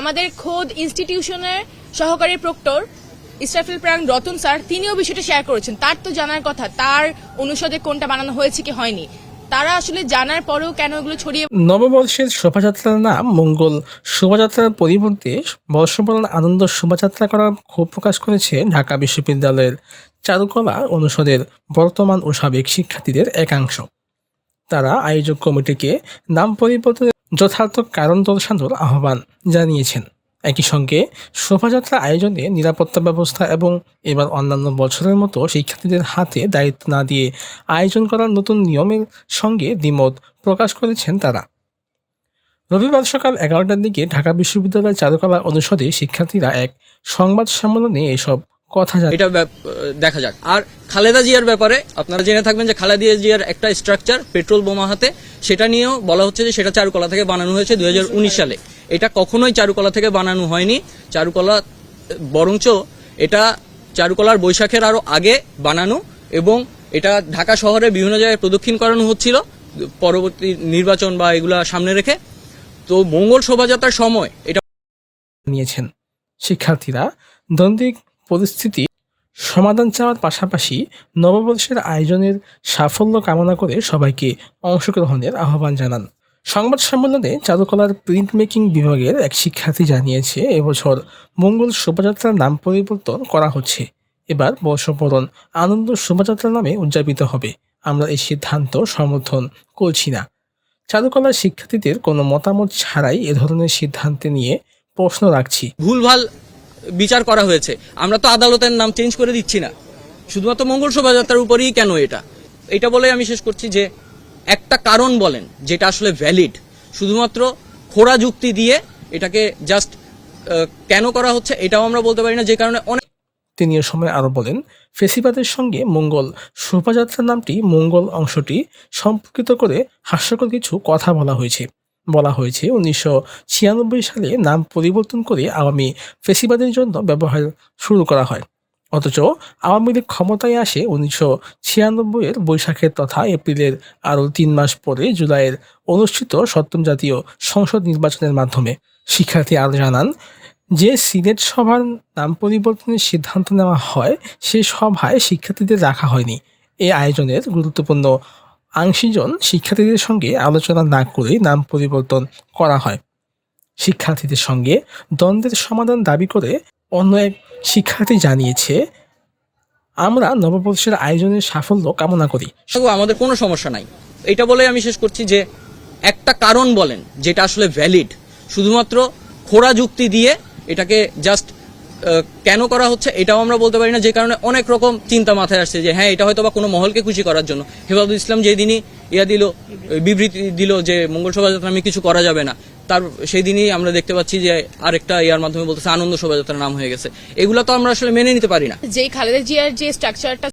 আমাদের খোদ ইনস্টিটিউশনের সহকারী প্রক্টর, ইসরাফিল প্রাণ রতন স্যার, তিনিও বিষয়টা শেয়ার করেছেন। তার তো জানার কথা, তার অনুষদে কোনটা বানানো হয়েছে কি হয়নি। তারা আসলে জানার পরেও কেন এগুলো ছড়িয়ে নববর্ষের শোভাযাত্রার নাম মঙ্গল শোভাযাত্রার পরিবর্তে বর্ষবরণ আনন্দ শোভাযাত্রা করার ক্ষোভ প্রকাশ করেছে ঢাকা বিশ্ববিদ্যালয়ের চারুকলা অনুষদের বর্তমান ও সাবেক শিক্ষার্থীদের একাংশ। তারা আয়োজক কমিটিকে নাম পরিবর্তনের যথার্থ কারণ দর্শানোর আহ্বান জানিয়েছেন। একই সঙ্গে শোভাযাত্রা আয়োজনে নিরাপত্তা ব্যবস্থা এবং এবার অন্যান্য বছরের মতো শিক্ষার্থীদের হাতে দায়িত্ব না দিয়ে আয়োজন করার নতুন নিয়মের সঙ্গে দ্বিমত প্রকাশ করেছেন তারা। রবিবার সকাল এগারোটার দিকে ঢাকা বিশ্ববিদ্যালয় চারুকলা অনুষদে শিক্ষার্থীরা এক সংবাদ সম্মেলনে এসব কথা জানায় এটা দেখা যাক। আর খালেদা জিয়ার ব্যাপারে আপনারা জেনে থাকবেন যে খালেদা জিয়ার একটা স্ট্রাকচার পেট্রোল বোমা হাতে সেটা নিয়েও বলা হচ্ছে যে সেটা চারুকলা থেকে বানানো হয়েছে দুই সালে। এটা কখনোই চারুকলা থেকে বানানো হয়নি। চারুকলা বরঞ্চ এটা চারুকলার বৈশাখের আরও আগে বানানো এবং এটা ঢাকা শহরে বিভিন্ন জায়গায় প্রদক্ষিণ করানো হচ্ছিল পরবর্তী নির্বাচন বা এগুলা সামনে রেখে। তো মঙ্গল শোভাযাত্রার সময় এটা নিয়েছেন। শিক্ষার্থীরা দ্বন্দ্বিক পরিস্থিতি সমাধান চাওয়ার পাশাপাশি নববর্ষের আয়োজনের সাফল্য কামনা করে সবাইকে অংশগ্রহণের আহ্বান জানান। সংবাদ সম্মেলনে চারুকলার প্রিন্ট মেকিং বিভাগের এক শিক্ষার্থী জানিয়েছে, এবছর মঙ্গল শোভাযাত্রার নাম পরিবর্তন করা হচ্ছে। এবার বর্ষবরণ আনন্দ শোভাযাত্রা নামে উদযাপিত হবে। আমরা এই সিদ্ধান্ত সমর্থন করছি না। চারুকলার শিক্ষার্থীদের কোনো মতামত ছাড়াই এ ধরনের সিদ্ধান্তে নিয়ে প্রশ্ন রাখছি। ভুলভাল বিচার করা হয়েছে। আমরা তো আদালতের নাম চেঞ্জ করে দিচ্ছি না। শুধুমাত্র মঙ্গল শোভাযাত্রার উপরেই কেন এটা? এটা বলে আমি শেষ করছি যে একটা কারণ বলেন, যেটা আসলে ভ্যালিড শুধুমাত্র খোড়া যুক্তি দিয়ে এটাকে জাস্ট কেন করা হচ্ছে এটাও আমরা বলতে পারি না, যে কারণে অনেক তিনি এ সময় আরও বলেন, ফেসিবাদের সঙ্গে মঙ্গল শোভাযাত্রার নামটি মঙ্গল অংশটি সম্পর্কিত করে হাস্যকর কিছু কথা বলা হয়েছে। বলা হয়েছে। উনিশশো ছিয়ানব্বই সালে নাম পরিবর্তন করে আওয়ামী ফেসিবাদের জন্য ব্যবহার শুরু করা হয়। অথচ আওয়ামী লীগ ক্ষমতায় আসে উনিশশো ছিয়ানব্বইয়ের বৈশাখের তথা এপ্রিলের আরও তিন মাস পরে জুলাইয়ের অনুষ্ঠিত সপ্তম জাতীয় সংসদ নির্বাচনের মাধ্যমে। শিক্ষার্থী আরও জানান, যে সিনেট সভার নাম পরিবর্তনের সিদ্ধান্ত নেওয়া হয়, সে সভায় শিক্ষার্থীদের রাখা হয়নি। এই আয়োজনের গুরুত্বপূর্ণ আংশীজন শিক্ষার্থীদের সঙ্গে আলোচনা না করেই নাম পরিবর্তন করা হয়। শিক্ষার্থীদের সঙ্গে দ্বন্দ্বের সমাধান দাবি করে অন্য এক শিক্ষার্থী জানিয়েছে, আমরা নববর্ষের আয়োজনের সাফল্য কামনা করি। আমাদের কোনো সমস্যা নাই। এটা বলে আমি শেষ করছি যে একটা কারণ বলেন, যেটা আসলে ভ্যালিড শুধুমাত্র খোড়া যুক্তি দিয়ে এটাকে জাস্ট কেন করা হচ্ছে এটাও আমরা বলতে পারি না, যে কারণে অনেক রকম চিন্তা মাথায় আসছে যে হ্যাঁ এটা হয়তো বা কোনো মহলকে খুশি করার জন্য। হেফাজুল ইসলাম যেদিনই ইয়া দিল, বিবৃতি দিল যে মঙ্গল শোভাযাত্রা আমি কিছু করা যাবে না, তার সেই দিনই আমরা দেখতে পাচ্ছি যে আরেকটা ইয়ার মাধ্যমে বলতেছে আনন্দ শোভাযাত্রার নাম হয়ে গেছে। এগুলো তো আমরা আসলে মেনে নিতে পারি না। যে খালেদা জিয়ার যে স্ট্রাকচারটা